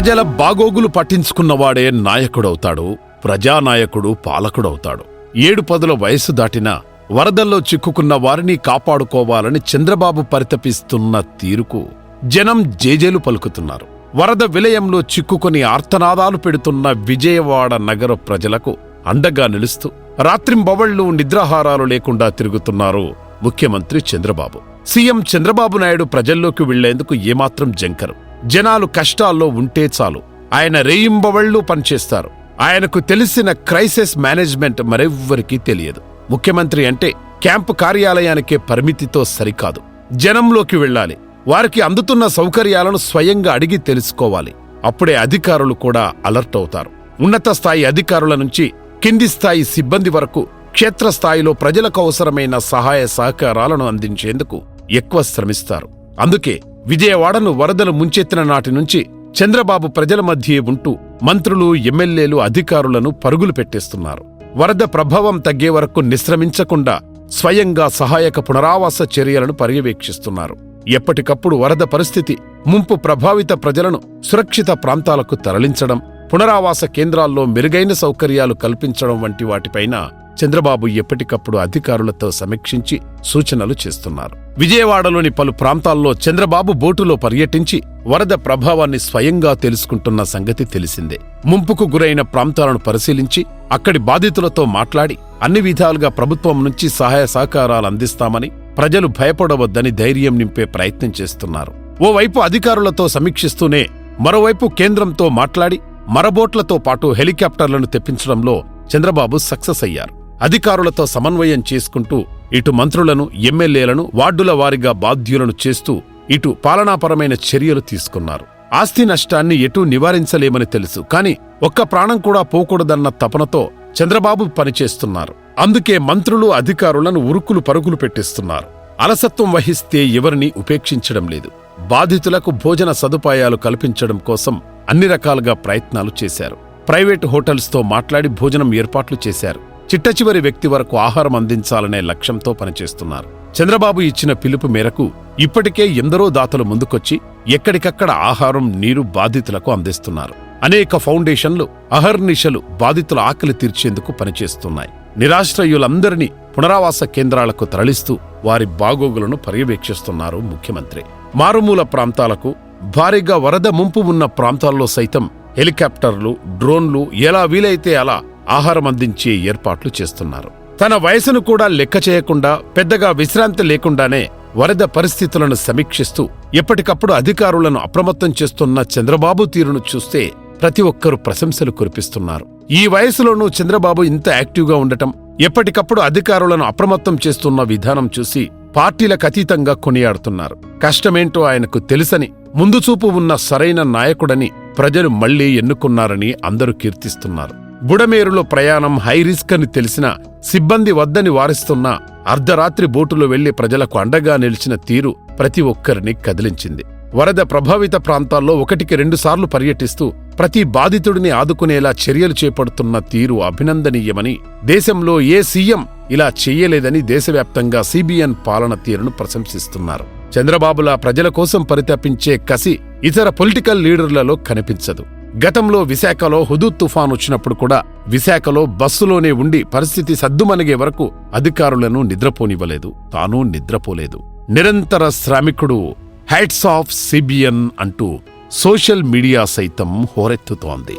ప్రజల బాగోగులు పట్టించుకున్నవాడే నాయకుడవుతాడు ప్రజానాయకుడు పాలకుడవుతాడు. ఏడు పదుల వయసు దాటినా వరదల్లో చిక్కుకున్న వారిని కాపాడుకోవాలని చంద్రబాబు పరితపిస్తున్న తీరుకు జనం జేజేలు పలుకుతున్నారు. వరద విలయంలో చిక్కుకొని ఆర్తనాదాలు పెడుతున్న విజయవాడ నగర ప్రజలకు అండగా నిలుస్తూ రాత్రింబవళ్ళు నిద్రాహారాలు లేకుండా తిరుగుతున్నారు ముఖ్యమంత్రి చంద్రబాబు. సీఎం చంద్రబాబు నాయుడు ప్రజల్లోకి వెళ్ళేందుకు ఏమాత్రం జంకరు. జనాలు కష్టాల్లో ఉంటే చాలు. ఆయన రేయింబవళ్ళు పనిచేస్తారు. ఆయనకు తెలిసిన క్రైసిస్ మేనేజ్మెంట్ మరెవ్వరికీ తెలియదు. ముఖ్యమంత్రి అంటే క్యాంపు కార్యాలయానికే పరిమితితో సరికాదు. జనంలోకి వెళ్ళాలి. వారికి అందుతున్న సౌకర్యాలను స్వయంగా అడిగి తెలుసుకోవాలి. అప్పుడే అధికారులు కూడా అలర్ట్ అవుతారు. ఉన్నత స్థాయి అధికారుల నుంచి కింది స్థాయి సిబ్బంది వరకు క్షేత్రస్థాయిలో ప్రజలకు అవసరమైన సహాయ సహకారాలను అందించేందుకు ఎక్కువ శ్రమిస్తారు. అందుకే విజయవాడను వరదలు ముంచెత్తిన నాటి నుంచి చంద్రబాబు ప్రజల మధ్యే ఉంటూ మంత్రులు ఎమ్మెల్యేలు అధికారులను పరుగులు పెట్టేస్తున్నారు. వరద ప్రభావం తగ్గే వరకు నిశ్రమించకుండా స్వయంగా సహాయక పునరావాస చర్యలను పర్యవేక్షిస్తున్నారు. ఎప్పటికప్పుడు వరద పరిస్థితి ముంపు ప్రభావిత ప్రజలను సురక్షిత ప్రాంతాలకు తరలించడం పునరావాస కేంద్రాల్లో మెరుగైన సౌకర్యాలు కల్పించడం వంటి వాటిపైన చంద్రబాబు ఎప్పటికప్పుడు అధికారులతో సమీక్షించి సూచనలు చేస్తున్నారు. విజయవాడలోని పలు ప్రాంతాల్లో చంద్రబాబు బోటులో పర్యటించి వరద ప్రభావాన్ని స్వయంగా తెలుసుకుంటున్న సంగతి తెలిసిందే. ముంపుకు గురైన ప్రాంతాలను పరిశీలించి అక్కడి బాధితులతో మాట్లాడి అన్ని విధాలుగా ప్రభుత్వం నుంచి సహాయ సహకారాలు అందిస్తామని ప్రజలు భయపడవద్దని ధైర్యం నింపే ప్రయత్నం చేస్తున్నారు. ఓవైపు అధికారులతో సమీక్షిస్తూనే మరోవైపు కేంద్రంతో మాట్లాడి మరబోట్లతో పాటు హెలికాప్టర్లను తెప్పించడంలో చంద్రబాబు సక్సెస్ అయ్యారు. అధికారులతో సమన్వయం చేసుకుంటూ ఇటు మంత్రులను ఎమ్మెల్యేలను వార్డుల వారిగా బాధ్యులను చేస్తూ ఇటు పాలనాపరమైన చర్యలు తీసుకున్నారు. ఆస్తి నష్టాన్ని ఎటూ నివారించలేమని తెలుసు కాని ఒక్క ప్రాణం కూడా పోకూడదన్న తపనతో చంద్రబాబు పనిచేస్తున్నారు. అందుకే మంత్రులు అధికారులను ఉరుకులు పరుగులు పెట్టిస్తున్నారు. అలసత్వం వహిస్తే ఎవరిని ఉపేక్షించడం లేదు. బాధితులకు భోజన సదుపాయాలు కల్పించడం కోసం అన్ని రకాలుగా ప్రయత్నాలు చేశారు. ప్రైవేటు హోటల్స్తో మాట్లాడి భోజనం ఏర్పాట్లు చేశారు. చిట్టచివరి వ్యక్తి వరకు ఆహారం అందించాలనే లక్ష్యంతో పనిచేస్తున్నారు. చంద్రబాబు ఇచ్చిన పిలుపు మేరకు ఇప్పటికే ఎందరో దాతలు ముందుకొచ్చి ఎక్కడికక్కడ ఆహారం నీరు బాధితులకు అందిస్తున్నారు. అనేక ఫౌండేషన్లు అహర్నిశలు బాధితుల ఆకలి తీర్చేందుకు పనిచేస్తున్నాయి. నిరాశ్రయులందరినీ పునరావాస కేంద్రాలకు తరలిస్తూ వారి బాగోగులను పర్యవేక్షిస్తున్నారు ముఖ్యమంత్రి. మారుమూల ప్రాంతాలకు భారీగా వరద ముంపు ఉన్న ప్రాంతాల్లో సైతం హెలికాప్టర్లు డ్రోన్లు ఎలా వీలైతే అలా ఆహారం అందించే ఏర్పాట్లు చేస్తున్నారు. తన వయసును కూడా లెక్క చేయకుండా పెద్దగా విశ్రాంతి లేకుండానే వరద పరిస్థితులను సమీక్షిస్తూ ఎప్పటికప్పుడు అధికారులను అప్రమత్తం చేస్తున్న చంద్రబాబు తీరును చూస్తే ప్రతి ఒక్కరూ ప్రశంసలు కురిపిస్తున్నారు. ఈ వయసులోనూ చంద్రబాబు ఇంత యాక్టివ్గా ఉండటం ఎప్పటికప్పుడు అధికారులను అప్రమత్తం చేస్తున్న విధానం చూసి పార్టీలకు అతీతంగా కొనియాడుతున్నారు. కష్టమేంటో ఆయనకు తెలుసని ముందుచూపు ఉన్న సరైన నాయకుడని ప్రజలు మళ్ళీ ఎన్నుకున్నారని అందరూ కీర్తిస్తున్నారు. బుడమేరులో ప్రయాణం హైరిస్క్ అని తెలిసిన సిబ్బంది వద్దని వారిస్తున్న అర్ధరాత్రి బోటులో వెళ్ళి ప్రజలకు అండగా నిలిచిన తీరు ప్రతి ఒక్కరిని కదిలించింది. వరద ప్రభావిత ప్రాంతాల్లో ఒకటికి రెండుసార్లు పర్యటిస్తూ ప్రతి బాధితుడిని ఆదుకునేలా చర్యలు చేపడుతున్న తీరు అభినందనీయమని దేశంలో ఏ సీఎం ఇలా చెయ్యలేదని దేశవ్యాప్తంగా సిబిఎన్ పాలన తీరును ప్రశంసిస్తున్నారు. చంద్రబాబులా ప్రజల కోసం పరితపించే కసి ఇతర పొలిటికల్ లీడర్లలో కనిపించదు. గతంలో విశాఖలో హుదూద్ తుఫాన్ వచ్చినప్పుడు కూడా విశాఖలో బస్సులోనే ఉండి పరిస్థితి సద్దుమణిగే వరకు అధికారులను నిద్రపోనివ్వలేదు. తాను నిద్రపోలేదు. నిరంతర శ్రామికుడు హైట్స్ ఆఫ్ సిబిఎన్ అంటూ సోషల్ మీడియా సైతం హోరెత్తుతోంది.